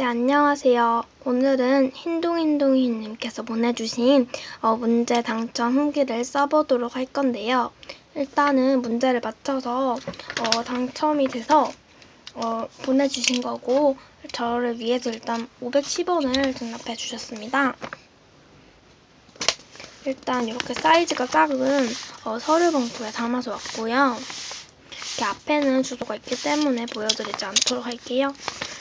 네, 안녕하세요. 오늘은 흰둥흰둥이님께서 보내주신 어, 문제 당첨 후기를 써보도록 할 건데요. 일단은 문제를 맞춰서 어, 당첨이 돼서 어, 보내주신 거고 저를 위해서 일단 510원을 등록해 주셨습니다. 일단 이렇게 사이즈가 작은 어, 서류 봉투에 담아서 왔고요. 이렇게 앞에는 주소가 있기 때문에 보여드리지 않도록 할게요.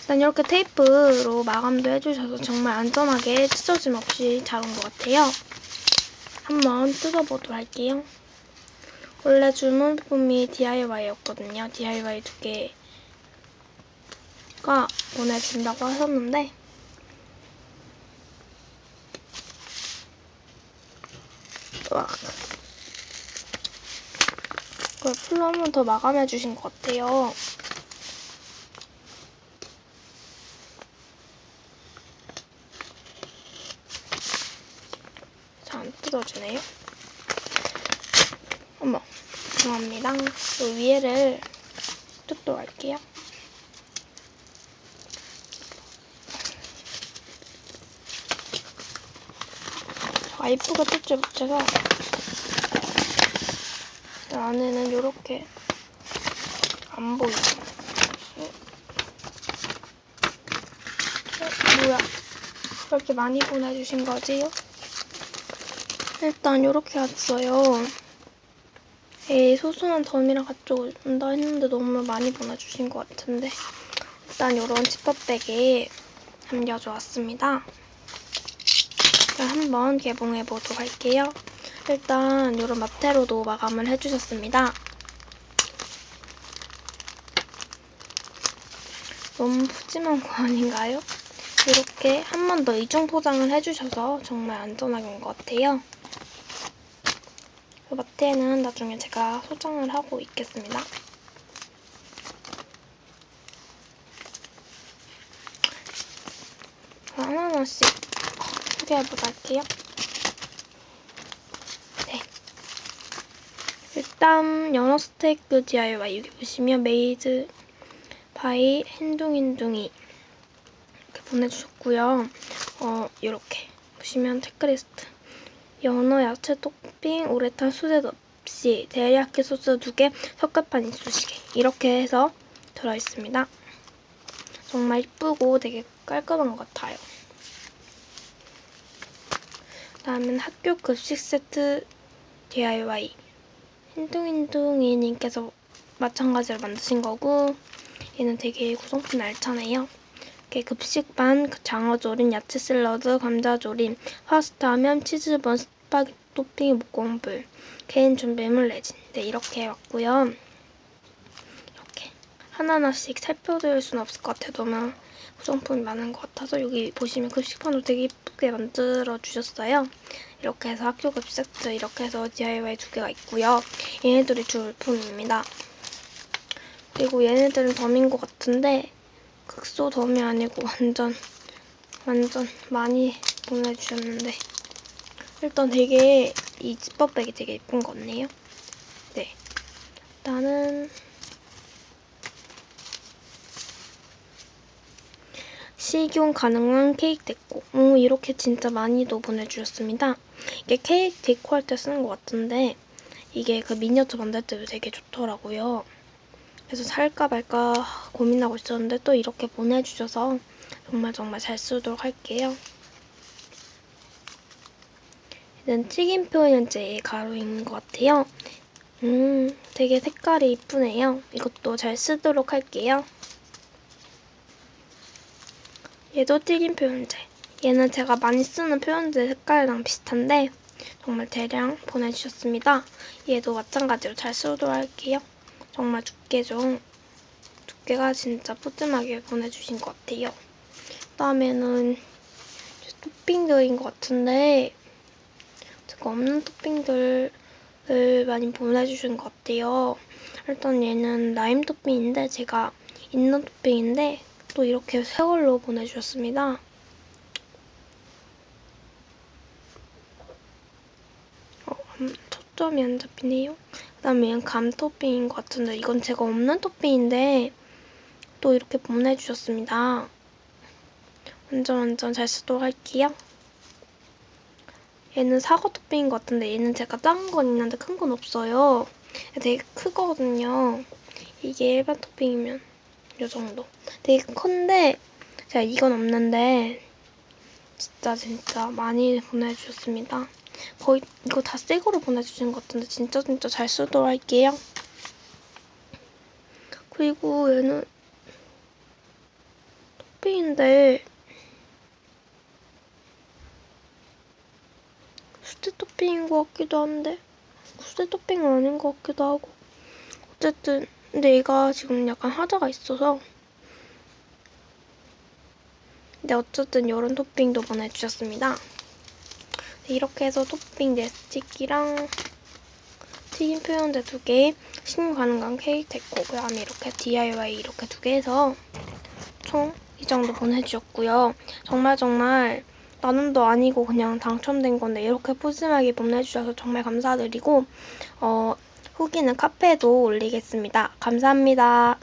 일단 이렇게 테이프로 마감도 해주셔서 정말 안전하게 찢어짐 없이 잘 온 것 같아요. 한번 뜯어보도록 할게요. 원래 주문품이 DIY였거든요. DIY 두 개가 보내준다고 하셨는데 와. 그걸 풀로 한번 더 마감해 주신 것 같아요. 뜯어지네요. 어머, 죄송합니다. 또 위에를 뜯도록 할게요. 아, 이쁘게 뜯지 못해서 안에는 이렇게 안 보이죠. 어? 어, 뭐야? 그렇게 많이 보내주신 거지요? 일단 이렇게 왔어요. 에이, 소소한 덤이랑 가져온다 했는데 너무 많이 보내주신 것 같은데 일단 이런 지퍼백에 담겨져 왔습니다. 한번 개봉해 보도록 할게요. 일단 이런 마테로도 마감을 해주셨습니다. 너무 푸짐한 거 아닌가요? 이렇게 한 번 더 이중 포장을 해주셔서 정말 안전하게 온 것 같아요. 그 마테는 나중에 제가 소장을 하고 있겠습니다. 하나하나씩 소개해보도록 할게요. 네. 일단 연어 스테이크 DIY 여기 보시면 메이드 바이 흰둥흰둥이 이렇게 보내주셨고요. 어 이렇게 보시면 체크리스트 연어 야채 토핑 오레탄 수제 없이 데리야끼 소스 2개 석가판 이쑤시개 이렇게 해서 들어있습니다. 정말 이쁘고 되게 깔끔한 것 같아요. 다음은 학교 급식 세트 DIY 흰둥흰둥이님께서 마찬가지로 만드신 거고 얘는 되게 구성품 알차네요. 급식반, 장어조림, 야채 샐러드, 감자조림, 파스타면, 치즈번, 스파게티 토핑, 목공불, 개인 준비물 레진 네 이렇게 왔고요. 이렇게 하나하나씩 살펴드릴 수는 없을 것 같아요. 너무 구성품이 많은 것 같아서 여기 보시면 급식판도 되게 예쁘게 만들어 주셨어요. 이렇게 해서 학교 급식 세트 이렇게 해서 DIY 두 개가 있고요. 얘네들이 주물품입니다. 그리고 얘네들은 덤인 것 같은데 극소 덤이 아니고 완전 완전 많이 보내주셨는데 일단 되게 이 지퍼백이 되게 예쁜 것 같네요. 네. 일단은 식용 가능한 케이크 데코. 오, 이렇게 진짜 많이도 보내주셨습니다. 이게 케이크 데코 할 때 쓰는 것 같은데 이게 그 미니어처 만들 때도 되게 좋더라고요. 그래서 살까 말까 고민하고 있었는데 또 이렇게 보내주셔서 정말 정말 잘 쓰도록 할게요. 이는 튀김표 현재 가루인 것 같아요. 음, 되게 색깔이 이쁘네요. 이것도 잘 쓰도록 할게요. 얘도 튀김 표현제. 얘는 제가 많이 쓰는 표현제 색깔이랑 비슷한데 정말 대량 보내주셨습니다. 얘도 마찬가지로 잘 쓰도록 할게요. 정말 두께죠. 두께가 진짜 푸짐하게 보내주신 것 같아요. 그다음에는 토핑들인 것 같은데 제가 없는 토핑들을 많이 보내주신 것 같아요. 일단 얘는 라임 토핑인데 제가 있는 토핑인데 또 이렇게 세월로 보내주셨습니다. 어, 음, 초점이 안 잡히네요. 그 다음에 얘는 감 토핑인 것 같은데 이건 제가 없는 토핑인데 또 이렇게 보내주셨습니다. 완전 완전 잘 쓰도록 할게요. 얘는 사과 토핑인 것 같은데 얘는 제가 작은 건 있는데 큰 건 없어요. 되게 크거든요. 이게 일반 토핑이면 이 정도. 되게 큰데 제가 이건 없는데 진짜 진짜 많이 보내주셨습니다. 거의 이거 다 새 거로 보내주신 것 같은데 진짜 진짜 잘 쓰도록 할게요. 그리고 얘는 토핑인데 수제 토핑인 것 같기도 한데 수제 토핑은 아닌 것 같기도 하고 어쨌든 근데 얘가 지금 약간 하자가 있어서 근데 어쨌든 이런 토핑도 보내주셨습니다. 네, 이렇게 해서 토핑 네스티키랑 튀김 표현대 두 개, 가능한 케이크 데코, 그 다음에 이렇게 DIY 이렇게 두 개 해서 총 이 정도 보내주셨고요. 정말 정말 나눔도 아니고 그냥 당첨된 건데 이렇게 푸짐하게 보내주셔서 정말 감사드리고 어, 후기는 카페에도 올리겠습니다. 감사합니다.